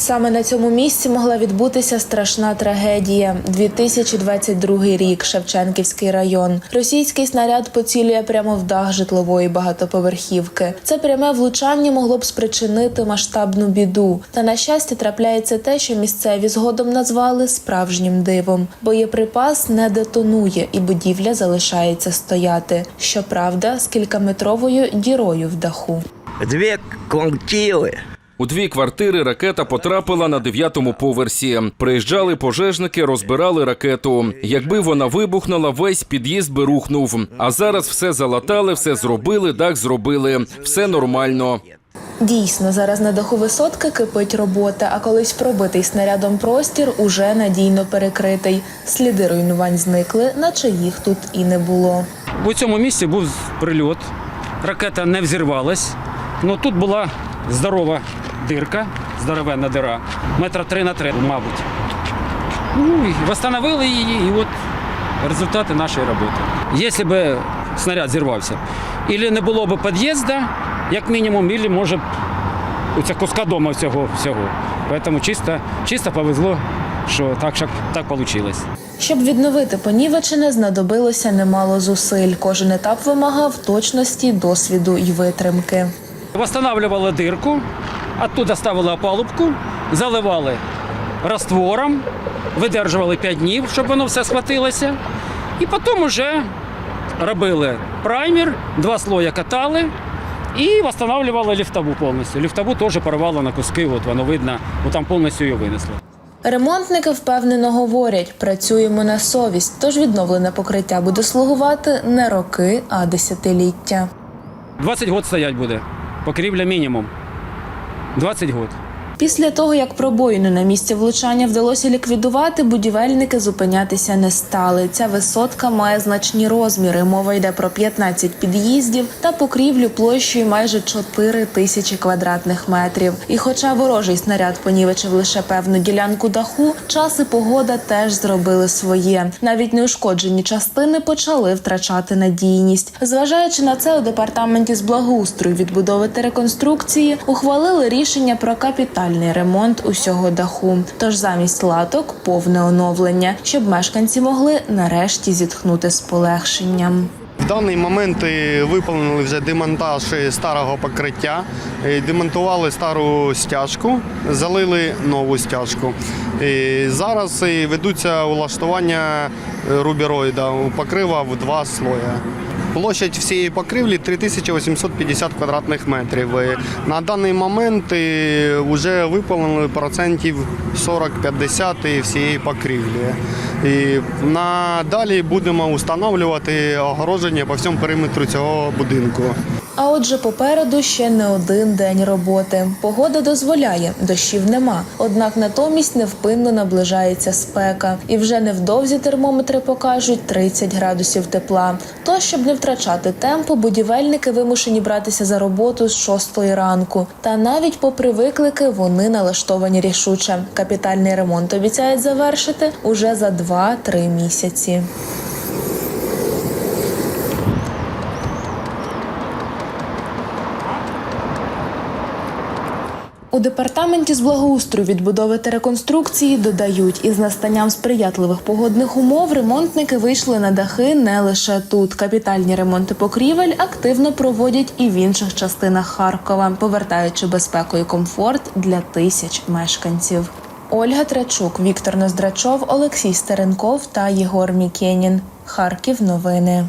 Саме на цьому місці могла відбутися страшна трагедія. 2022 рік, Шевченківський район. Російський снаряд поцілює прямо в дах житлової багатоповерхівки. Це пряме влучання могло б спричинити масштабну біду. Та на щастя трапляється те, що місцеві згодом назвали справжнім дивом. Боєприпас не детонує, і будівля залишається стояти. Щоправда, з кількаметровою дірою в даху. Две квартиры. У дві квартири ракета потрапила на дев'ятому поверсі. Приїжджали пожежники, розбирали ракету. Якби вона вибухнула, весь під'їзд би рухнув. А зараз все залатали, все зробили, дах зробили. Все нормально. Дійсно, зараз на даху висотки кипить робота, а колись пробитий снарядом простір уже надійно перекритий. Сліди руйнувань зникли, наче їх тут і не було. У цьому місці був прильот. Ракета не взірвалась. Ну тут була здорова дирка, здоровенна дира, метра три на три, мабуть. Ну і встановили її, і от результати нашої роботи. Якщо б снаряд зірвався, або не було б під'їзду, як мінімум, або може б оця куска дома всього всього. Тому чисто, чисто повезло, що так, що так вийшло. Щоб відновити понівечене, знадобилося немало зусиль. Кожен етап вимагав точності, досвіду й витримки. Восстанавливали дирку, оттуда ставили опалубку, заливали раствором, видержували 5 днів, щоб воно все схватилося. І потім вже робили праймер, два слоя катали і восстанавливали ліфтову повністю. Ліфтову теж порвало на куски, от воно видно, бо там повністю її винесло. Ремонтники впевнено говорять, працюємо на совість, тож відновлене покриття буде слугувати не роки, а десятиліття. 20 років стоять буде. Покрівля мінімум. 20 років. Після того, як пробоїну на місці влучання вдалося ліквідувати, будівельники зупинятися не стали. Ця висотка має значні розміри. Мова йде про 15 під'їздів та покрівлю площею майже 4 тисячі квадратних метрів. І хоча ворожий снаряд понівечив лише певну ділянку даху, час і погода теж зробили своє. Навіть неушкоджені частини почали втрачати надійність. Зважаючи на це, у департаменті з благоустрою відбудови та реконструкції ухвалили рішення про капітальний ремонт усього даху. Тож замість латок повне оновлення, щоб мешканці могли нарешті зітхнути з полегшенням. В даний момент е, виповнили вже демонтаж е, старого покриття, е, демонтували стару стяжку, залили нову стяжку. Зараз ведуться улаштування рубероїда, покрива в два слоя. Площадь всієї покривлі 3850 квадратних метрів. На даний момент вже виповнили процентів 40-50 всієї покривлі. І надалі будемо встановлювати огородження по всьому периметру цього будинку. А отже, попереду ще не один день роботи. Погода дозволяє, дощів нема. Однак натомість невпинно наближається спека, і вже невдовзі термометри покажуть 30 градусів тепла. То, щоб не втрачати темпу, будівельники вимушені братися за роботу з 6 ранку. Та навіть попри виклики вони налаштовані рішуче. Капітальний ремонт обіцяють завершити уже за 2-3 місяці. У департаменті з благоустрою відбудови та реконструкції додають, із настанням сприятливих погодних умов ремонтники вийшли на дахи не лише тут. Капітальні ремонти покрівель активно проводять і в інших частинах Харкова, повертаючи безпеку і комфорт для тисяч мешканців. Ольга Трачук, Віктор Ноздрачов, Олексій Стеренков та Єгор Мікенін. Харків. Новини.